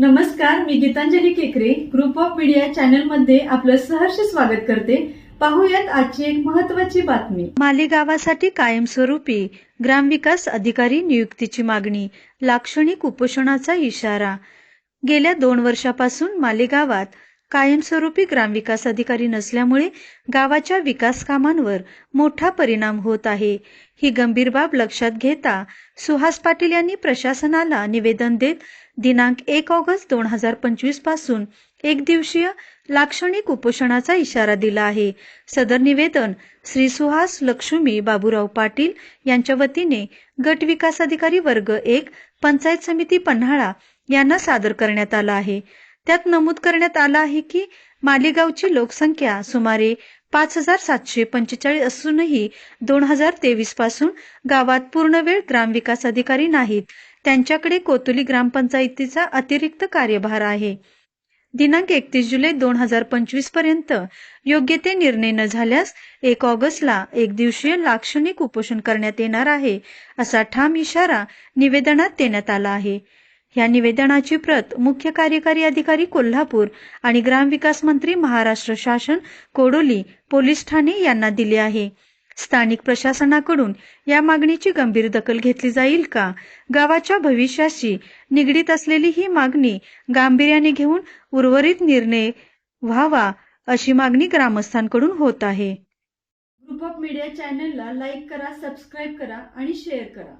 नमस्कार मी गीतांजली केकरे. Group of media चॅनलमध्ये आपलं सहर्ष स्वागत करते. पाहूयात आजची एक महत्वाची बातमी. मालेगावासाठी कायमस्वरूपी ग्रामविकास अधिकारी नियुक्तीची मागणी लाक्षणिक उपोषणाचा इशारा. गेल्या दोन वर्षापासून मालेगावात कायमस्वरूपी ग्रामविकास अधिकारी नसल्यामुळे गावाच्या विकास कामांवर मोठा परिणाम होत आहे. ही गंभीर बाब लक्षात घेता सुहास पाटील यांनी प्रशासनाला निवेदन देत दिनांक एक ऑगस्ट दोन हजार पंचवीसपासून एक दिवसीय लाक्षणिक उपोषणाचा इशारा दिला आहे. सदर निवेदन श्री सुहास लक्ष्मी बाबूराव पाटील यांच्या वतीने गट विकास अधिकारी वर्ग एक पंचायत समिती पन्हाळा यांना सादर करण्यात आला आहे. त्यात नमूद करण्यात आलं आहे की मालेगावची लोकसंख्या सुमारे पाच हजार सातशे पंचेचाळीस असूनही दोन हजार तेवीसपासून गावात पूर्णवेळ ग्रामविकास अधिकारी नाहीत. त्यांच्याकडे कोतुली ग्रामपंचायतीचा अतिरिक्त कार्यभार आहे. दिनांक एकतीस जुलै दोन हजार पंचवीसपर्यंत योग्य ते निर्णय न झाल्यास एक ऑगस्टला एक दिवसीय लाक्षणिक उपोषण करण्यात येणार आहे असा ठाम इशारा निवेदनात देण्यात आला आहे. या निवेदनाची प्रत मुख्य कार्यकारी अधिकारी कोल्हापूर आणि ग्रामविकास मंत्री महाराष्ट्र शासन कोडोली पोलीस ठाणे यांना दिली आहे. स्थानिक प्रशासनाकडून या मागणीची गंभीर दखल घेतली जाईल का? गावाच्या भविष्याशी निगडीत असलेली ही मागणी गांभीर्याने घेऊन उर्वरित निर्णय व्हावा अशी मागणी ग्रामस्थांकडून होत आहे. ग्रुप ऑफ मीडिया चॅनलला लाईक करा सबस्क्राईब करा आणि शेअर करा.